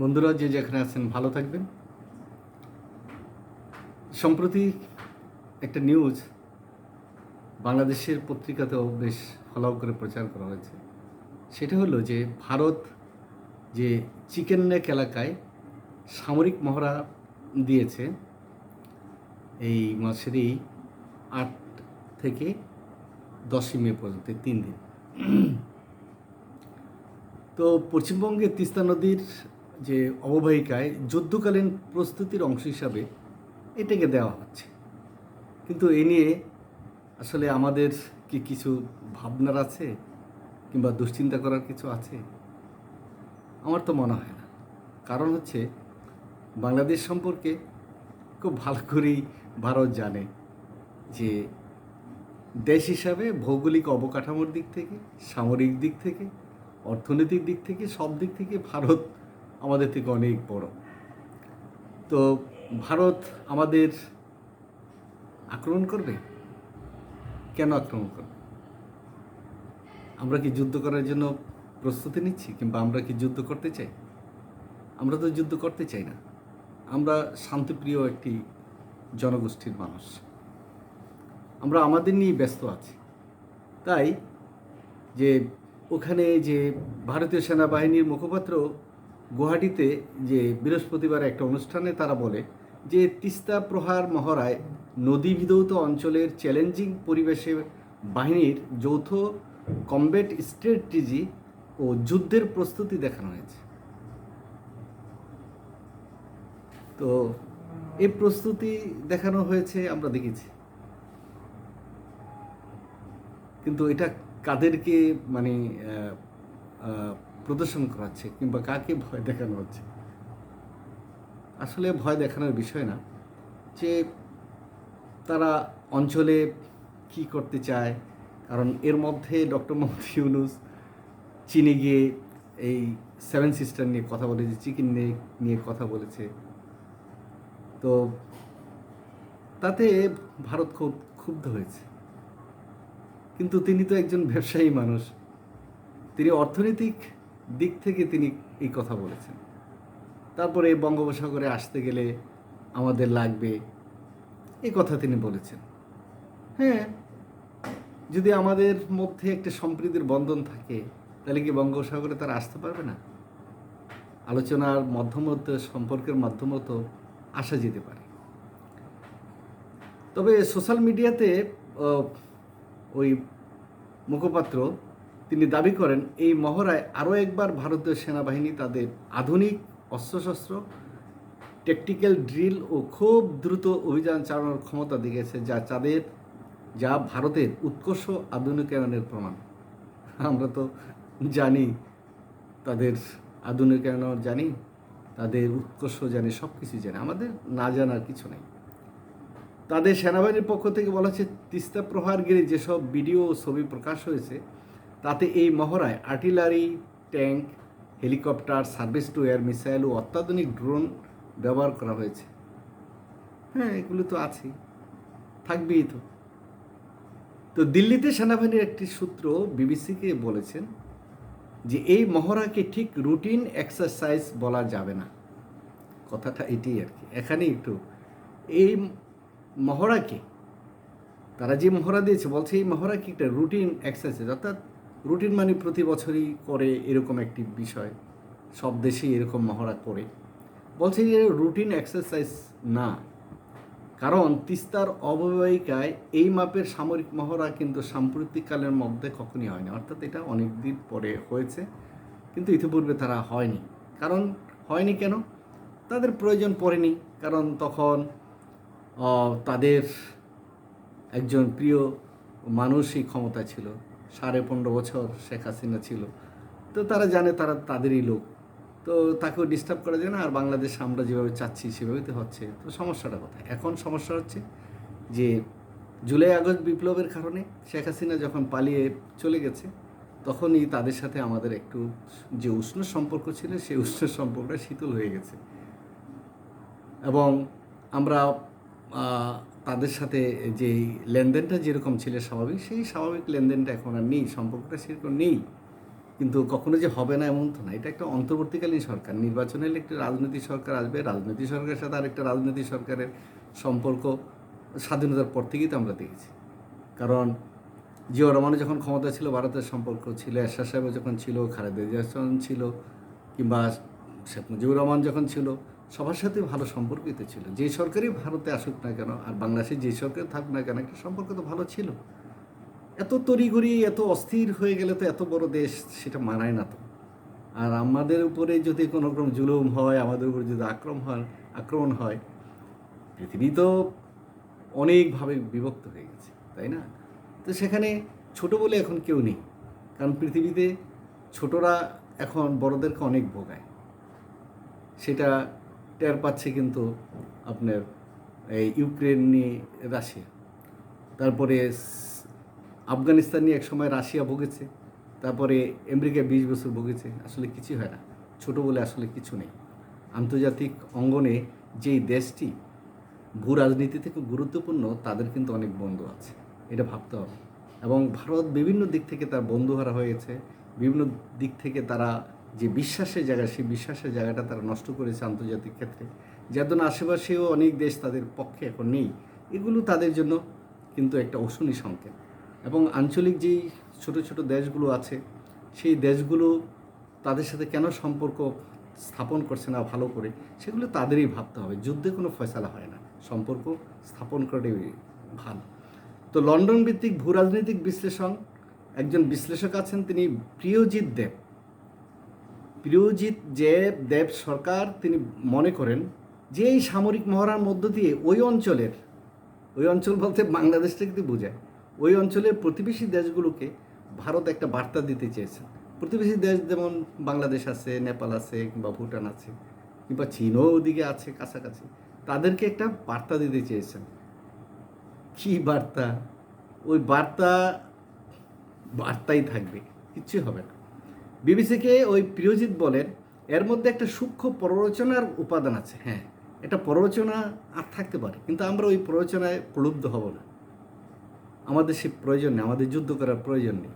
বন্ধুরা, যে যেখানে আছেন, ভালো থাকবেন। সম্প্রতি একটা নিউজ বাংলাদেশের পত্রিকাতেও বেশ ফলাও করে প্রচার করা হয়েছে। সেটা হলো যে, ভারত যে চিকেন নেক এলাকায় সামরিক মহড়া দিয়েছে, এই মাসেরই আট থেকে দশই মে পর্যন্ত তিন দিন। তো পশ্চিমবঙ্গে তিস্তা নদীর যে অববাহিকায় যুদ্ধকালীন প্রস্তুতির অংশ হিসাবে এটাকে দেওয়া হচ্ছে। কিন্তু এ নিয়ে আসলে আমাদের কি কিছু ভাবনার আছে কিংবা দুশ্চিন্তা করার কিছু আছে? আমার তো মনে হয় না। কারণ হচ্ছে বাংলাদেশ সম্পর্কে খুব ভালো করেই ভারত জানে যে দেশ হিসাবে ভৌগোলিক অবকাঠামোর দিক থেকে, সামরিক দিক থেকে, অর্থনৈতিক দিক থেকে, সব দিক থেকে ভারত আমাদের থেকে অনেক বড়। তো ভারত আমাদের আক্রমণ করবে? কেন আক্রমণ করবে? আমরা কি যুদ্ধ করার জন্য প্রস্তুতি নিচ্ছি কিংবা আমরা কি যুদ্ধ করতে চাই? আমরা তো যুদ্ধ করতে চাই না। আমরা শান্তিপ্রিয় একটি জনগোষ্ঠীর মানুষ। আমরা আমাদের নিয়ে ব্যস্ত আছি। তাই যে ওখানে যে ভারতীয় সেনাবাহিনীর মুখপাত্র গুয়াহাটিতে যে বৃহস্পতিবার একটা অনুষ্ঠানে তারা বলে যে তিস্তা প্রহার মহড়ায় নদী বিধৌত অঞ্চলের চ্যালেঞ্জিং পরিবেশে বাহিনীর যৌথ কমব্যাট স্ট্র্যাটেজি ও যুদ্ধের প্রস্তুতি দেখানো হয়েছে। তো এই প্রস্তুতি দেখানো হয়েছে, আমরা দেখেছি। কিন্তু এটা কাদেরকে মানে প্রদর্শন করাচ্ছে কিংবা কাকে ভয় দেখানো হচ্ছে। আসলে ভয় দেখানোর বিষয় না, যে তারা অঞ্চলে কি করতে চায়, কারণ এর মধ্যে ডক্টর মোহাম্মদ ইউনুস চীনে গিয়ে এই সেভেন সিস্টার নিয়ে কথা বলেছে, চিকেন নিয়ে নিয়ে কথা বলেছে। তো তাতে ভারত খুব ক্ষুব্ধ হয়েছে। কিন্তু তিনি তো একজন ব্যবসায়ী মানুষ, তিনি অর্থনৈতিক দিক থেকে তিনি এই কথা বলেছেন। তারপরে বঙ্গোপসাগরে আসতে গেলে আমাদের লাগবে এই কথা তিনি বলেছেন। হ্যাঁ যদি আমাদের মধ্যে একটা সম্প্রীতির বন্ধন থাকে, তাহলে কি বঙ্গোপসাগরে তারা আসতে পারবে না? আলোচনার মাধ্যমত সম্পর্কের মাধ্যমত আসা যেতে পারে। তবে সোশ্যাল মিডিয়াতে ওই মুখপাত্র তিনি দাবি করেন, এই মহড়ায় আরও একবার ভারতীয় সেনাবাহিনী তাদের আধুনিক অস্ত্রশস্ত্র টেকটিক্যাল ড্রিল ও খুব দ্রুত অভিযান চালানোর ক্ষমতা দেখিয়েছে যা তাদের, যা ভারতের উৎকর্ষ আধুনিকায়নের প্রমাণ। আমরা তো জানি, তাদের আধুনিকায়ন জানি, তাদের উৎকর্ষ জানি সব কিছু জানি, আমাদের না জানার কিছু নেই। তাদের সেনাবাহিনীর পক্ষ থেকে বলা হচ্ছে, তিস্তা প্রহারগিরি যেসব ভিডিও ও ছবি প্রকাশ হয়েছে তাতে এই মহড়ায় artillery, tank, helicopter, surface to air missile ও অত্যাধুনিক ড্রোন ব্যবহার করা হয়েছে। হ্যাঁ এগুলো তো আছেই। থাকবেই তো। তো দিল্লিতে সেনাবাহিনীর একটি সূত্র বিবিসিকে বলেছেন যে এই মহড়াকে ঠিক রুটিন এক্সারসাইজ বলা যাবে না। কথাটা এটাই আর কি। এখানেই একটু এই মহড়াকে, তারা যে মহড়া দিয়েছে, বলছে এই মহড়া কি একটা রুটিন এক্সারসাইজ, অর্থাৎ রুটিন মানে প্রতি বছরই করে এরকম একটি বিষয়। সব দেশেই এরকম মহড়া করে। বলছে যে রুটিন এক্সারসাইজ না। কারণ তিস্তার অববাহিকায় এই মাপের সামরিক মহড়া কিন্তু সাম্প্রতিককালের মধ্যে কখনই হয়নি। অর্থাৎ এটা অনেক দিন পরে হয়েছে। কিন্তু ইতিপূর্বে তারা হয়নি। কারণ হয়নি কেন? তাদের প্রয়োজন পড়েনি। কারণ তখন তাদের একজন প্রিয় মানুষই ক্ষমতা ছিল। সাড়ে পনেরো বছর শেখ হাসিনা ছিল। তো তারা জানে তারা তাদেরই লোক। তো তাকেও ডিস্টার্ব করা যায় না, আর বাংলাদেশ আমরা যেভাবে চাচ্ছি সেভাবেই তো হচ্ছে। তো সমস্যাটা কোথায়? এখন সমস্যা হচ্ছে যে জুলাই, আগস্ট বিপ্লবের কারণে শেখ হাসিনা যখন পালিয়ে চলে গেছে, তখনই তাদের সাথে আমাদের একটু যে উষ্ণ সম্পর্ক ছিল, সেই উষ্ণ সম্পর্কটা শীতল হয়ে গেছে। এবং আমরা তাদের সাথে যে লেনদেনটা যেরকম ছিল স্বাভাবিক, সেই স্বাভাবিক লেনদেনটা এখন আর নেই, সম্পর্কটা সেরকম নেই। কিন্তু কখনো যে হবে না এমন তো না। এটা একটা অন্তর্বর্তীকালীন সরকার, নির্বাচন একটি রাজনৈতিক সরকার আসবে রাজনৈতিক সরকারের সাথে আরেকটা রাজনৈতিক সরকারের সম্পর্ক স্বাধীনতার পর থেকেই তো আমরা দেখেছি। কারণ জিয়া রহমানের যখন ক্ষমতা ছিল, ভারতের সম্পর্ক ছিল, এরশাদ সাহেব যখন ছিল, খালেদা জিয়া ছিল, কিংবা শেখ মুজিবুর রহমান যখন ছিল সবার সাথে ভালো সম্পর্কিত ছিল। যে সরকারই ভারতে আসুক না কেন, আর বাংলাদেশে যে সরকার থাকুক না কেন, একটা সম্পর্ক তো ভালো ছিল। এত তড়িঘড়ি, এত অস্থির হয়ে গেলে তো এত বড় দেশ, সেটা মানায় না তো। আর আমাদের উপরে যদি কোনো রকম জুলুম হয়, আমাদের উপরে যদি আক্রমণ হয় আক্রমণ হয়, পৃথিবী তো অনেকভাবে বিভক্ত হয়ে গেছে, তাই না? তো সেখানে ছোট বলে এখন কেউ নেই। কারণ পৃথিবীতে ছোটরা এখন বড়দেরকে অনেক ভোগায়। সেটা টের পাচ্ছে কিন্তু আপনার এই ইউক্রেন নিয়ে রাশিয়া। তারপরে আফগানিস্তান নিয়ে একসময় রাশিয়া ভুগেছে, তারপরে আমেরিকা বিশ বছর ভুগেছে, আসলে কিছুই হয় না। ছোট বলে আসলে কিছু নেই। আন্তর্জাতিক অঙ্গনে যেই দেশটি ভূ রাজনীতি থেকে গুরুত্বপূর্ণ, তাদের কিন্তু অনেক বন্ধু আছে। এটা ভাবতে হবে। এবং ভারত বিভিন্ন দিক থেকে তার বন্ধুহারা হয়েছে, বিভিন্ন দিক থেকে তারা যে বিশ্বাসের জায়গা, সেই বিশ্বাসের জায়গাটা তারা নষ্ট করেছে আন্তর্জাতিক ক্ষেত্রে। যার জন্য আশেপাশেও অনেক দেশ তাদের পক্ষে এখন নেই। এগুলো তাদের জন্য কিন্তু একটা অশনি সংকেত। এবং আঞ্চলিক যেই ছোট ছোট দেশগুলো আছে, সেই দেশগুলো তাদের সাথে কেন সম্পর্ক স্থাপন করছে না ভালো করে, সেগুলো তাদেরই ভাবতে হবে। যুদ্ধে কোনো ফয়সালা হয় না। সম্পর্ক স্থাপন করাটাই ভালো। তো লন্ডন ভিত্তিক ভূ রাজনৈতিক বিশ্লেষণ, একজন বিশ্লেষক আছেন, তিনি প্রিয়জিৎ দেব। প্রিয়জিৎ যে দেব সরকার তিনি মনে করেন যে এই সামরিক মহড়ার মধ্য দিয়ে ওই অঞ্চলের, ওই অঞ্চল বলতে বাংলাদেশটা কিন্তু বোঝায়, ওই অঞ্চলের প্রতিবেশী দেশগুলোকে ভারত একটা বার্তা দিতে চেয়েছেন প্রতিবেশী দেশ যেমন বাংলাদেশ আছে, নেপাল আছে কিংবা ভুটান আছে, কিংবা চীনও ওদিকে আছে কাছাকাছি, তাদেরকে একটা বার্তা দিতে চেয়েছেন। কি বার্তা? ওই বার্তা, বার্তাই থাকবে, কিচ্ছুই হবে না। বিবিসিকে ওই প্রিয়জিৎ বলেন, এর মধ্যে একটা সূক্ষ্ম প্ররোচনার উপাদান আছে। হ্যাঁ এটা প্ররোচনা আর থাকতে পারে, কিন্তু আমরা ওই প্ররোচনায় প্রলুব্ধ হব না। আমাদের সে প্রয়োজন নেই, আমাদের যুদ্ধ করার প্রয়োজন নেই।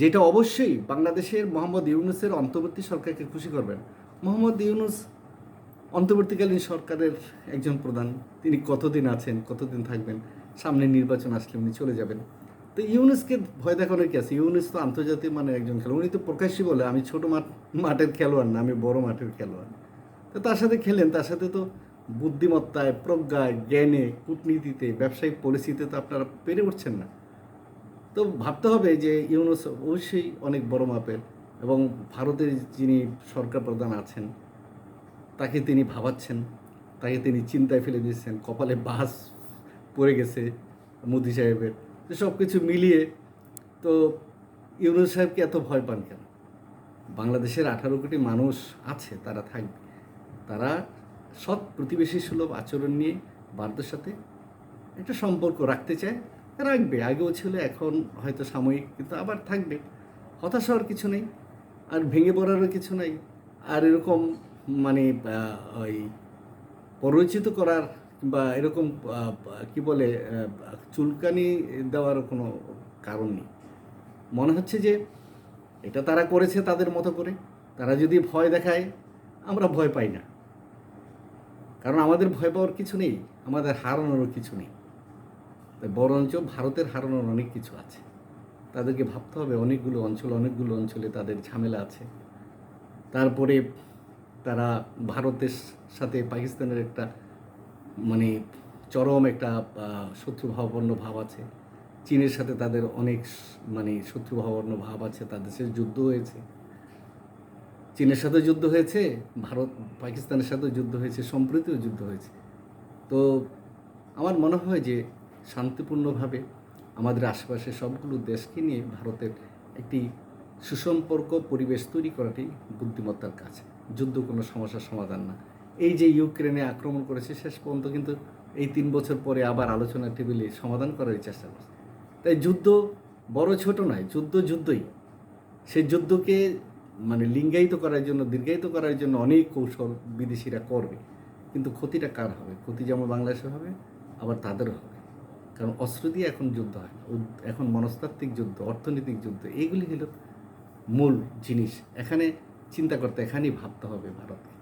যেটা অবশ্যই বাংলাদেশের মোহাম্মদ ইউনুসের অন্তর্বর্তী সরকারকে খুশি করবেন। মোহাম্মদ ইউনুস অন্তর্বর্তীকালীন সরকারের একজন প্রধান, তিনি কতদিন আছেন, কতদিন থাকবেন, সামনে নির্বাচন আসলে উনি চলে যাবেন। তো ইউনুসকে ভয় দেখানোর কি আছে? ইউনুস তো আন্তর্জাতিক মানে একজন খেলোয়াড়। উনি তো প্রকাশ্যই বলে, আমি ছোটো মাঠ, মাঠের খেলোয়াড় না, আমি বড় মাঠের খেলোয়াড়। তো তার সাথে খেলেন, তার সাথে তো বুদ্ধিমত্তায়, প্রজ্ঞায়, জ্ঞানে, কূটনীতিতে, ব্যবসায়িক পরিস্থিতিতে তো আপনারা পেরে উঠছেন না। তো ভাবতে হবে যে ইউনুস অবশ্যই অনেক বড় মাপের এবং ভারতের যিনি সরকার প্রধান আছেন, তাকে তিনি ভাবাচ্ছেন, তাকে তিনি চিন্তায় ফেলে দিচ্ছেন কপালে বাস পড়ে গেছে মোদি সাহেবের। তো সব কিছু মিলিয়ে, তো ইউনুস সাহেবকে এত ভয় পান কেন? বাংলাদেশের আঠারো কোটি মানুষ আছে, তারা থাকবে। তারা সৎ প্রতিবেশী সুলভ আচরণ নিয়ে ভারতের সাথে একটা সম্পর্ক রাখতে চায়, রাখবে। আগেও ছিল, এখন হয়তো সাময়িক, কিন্তু আবার থাকবে। হতাশ হওয়ার কিছু নেই, আর ভেঙে পড়ারও কিছু নেই। আর এরকম মানে ওই পরিচিত করার কিংবা এরকম কি বলে চুলকানি দেওয়ার কোনো কারণ নেই। মনে হচ্ছে যে এটা তারা করেছে তাদের মতো করে। তারা যদি ভয় দেখায়, আমরা ভয় পাই না। কারণ আমাদের ভয় পাওয়ার কিছু নেই, আমাদের হারানোরও কিছু নেই। বরঞ্চ ভারতের হারানোর অনেক কিছু আছে। তাদেরকে ভাবতে হবে, অনেকগুলো অঞ্চল, অনেকগুলো অঞ্চলে তাদের ঝামেলা আছে। তারপরে তারা ভারতের সাথে পাকিস্তানের একটা মানে চরম একটা শত্রুভাবাপন্ন ভাব আছে। চীনের সাথে তাদের অনেক মানে শত্রুভাবাপন্ন ভাব আছে, তাদের সাথে যুদ্ধ হয়েছে। চীনের সাথে যুদ্ধ হয়েছে, ভারত, পাকিস্তানের সাথেও যুদ্ধ হয়েছে, সম্প্রতিও যুদ্ধ হয়েছে। তো আমার মনে হয় যে শান্তিপূর্ণভাবে আমাদের আশেপাশে সবগুলো দেশকে নিয়ে ভারতের একটি সুসম্পর্ক পরিবেশ তৈরি করাটি বুদ্ধিমত্তার কাজ। যুদ্ধ কোনো সমস্যার সমাধান না। এই যে ইউক্রেনে আক্রমণ করেছে, শেষ পর্যন্ত কিন্তু এই তিন বছর পরে আবার আলোচনা টেবিলে সমাধান করার চেষ্টা করছে। তাই যুদ্ধ বড় ছোট নয়, যুদ্ধ যুদ্ধই। সেই যুদ্ধকে মানে লিঙ্গায়িত করার জন্য, দীর্ঘায়িত করার জন্য অনেক কৌশল বিদেশিরা করবে। কিন্তু ক্ষতিটা কার হবে? ক্ষতি যেমন বাংলাদেশে হবে, আবার তাদেরও হবে। কারণ অস্ত্র দিয়ে এখন যুদ্ধ হয় এখন মনস্তাত্ত্বিক যুদ্ধ, অর্থনৈতিক যুদ্ধ এইগুলি হল মূল জিনিস। এখানে চিন্তা করতে এখানেই ভাবতে হবে ভারতকে।